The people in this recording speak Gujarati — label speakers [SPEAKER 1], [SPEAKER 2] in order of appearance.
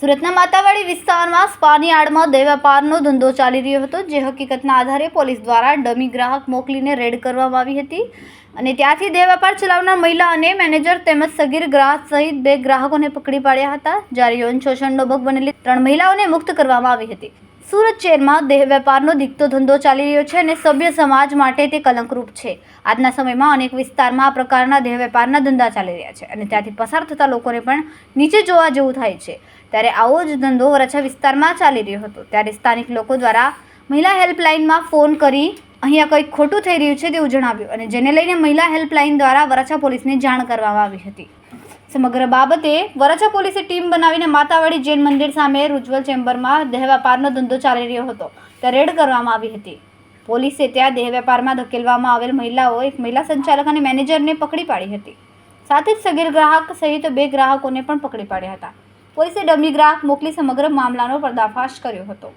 [SPEAKER 1] સુરતના માતાવાડી વિસ્તારમાં સ્પાની આડમાં દેહ વેપારનો ધંધો ચાલી રહ્યો હતો, જે હકીકતના આધારે પોલીસ દ્વારા ડમી ગ્રાહક મોકલીને રેડ કરવામાં આવી હતી. અને ત્યાંથી દેહ વેપાર ચલાવનાર મહિલા અને મેનેજર તેમજ સગીર ગ્રાહક સહિત બે ગ્રાહકોને પકડી પાડ્યા હતા. જ્યારે યૌન શોષણનો ભોગ બનેલી ત્રણ મહિલાઓને મુક્ત કરવામાં આવી હતી. સુરત શહેરમાં દેહ વેપારનો દીકતો ધંધો ચાલી રહ્યો છે અને સભ્ય સમાજ માટે તે કલંકરૂપ છે. આજના સમયમાં અનેક વિસ્તારમાં આ પ્રકારના દેહ વેપારના ધંધા ચાલી રહ્યા છે અને ત્યાંથી પસાર થતા લોકોને પણ નીચે જોવા જેવું થાય છે. ત્યારે આવો જ ધંધો વરછા વિસ્તારમાં ચાલી રહ્યો હતો. ત્યારે સ્થાનિક લોકો દ્વારા મહિલા હેલ્પલાઇનમાં ફોન કરી અહીંયા કંઈક ખોટું થઈ રહ્યું છે તેવું જણાવ્યું અને જેને લઈને મહિલા હેલ્પલાઇન દ્વારા વરાછા પોલીસને જાણ કરવામાં આવી હતી. સમગ્ર બાબતે વરાછા પોલીસે ટીમ બનાવીને માતાવાડી જૈન મંદિર સામે રૂજવલ ચેમ્બરમાં દેહ વેપારનો ધંધો ચાલી રહ્યો હતો. ત્યાં રેડ કરવામાં આવી હતી. પોલીસે ત્યાં દેહ વેપારમાં ધકેલવામાં આવેલ મહિલાઓ એક મહિલા સંચાલક અને મેનેજરને પકડી પાડી હતી. સાથે જ સગીર ગ્રાહક સહિત બે ગ્રાહકોને પણ પકડી પાડ્યા હતા. પોલીસે ડમી ગ્રાહક મોકલી સમગ્ર મામલાનો પર્દાફાશ કર્યો હતો.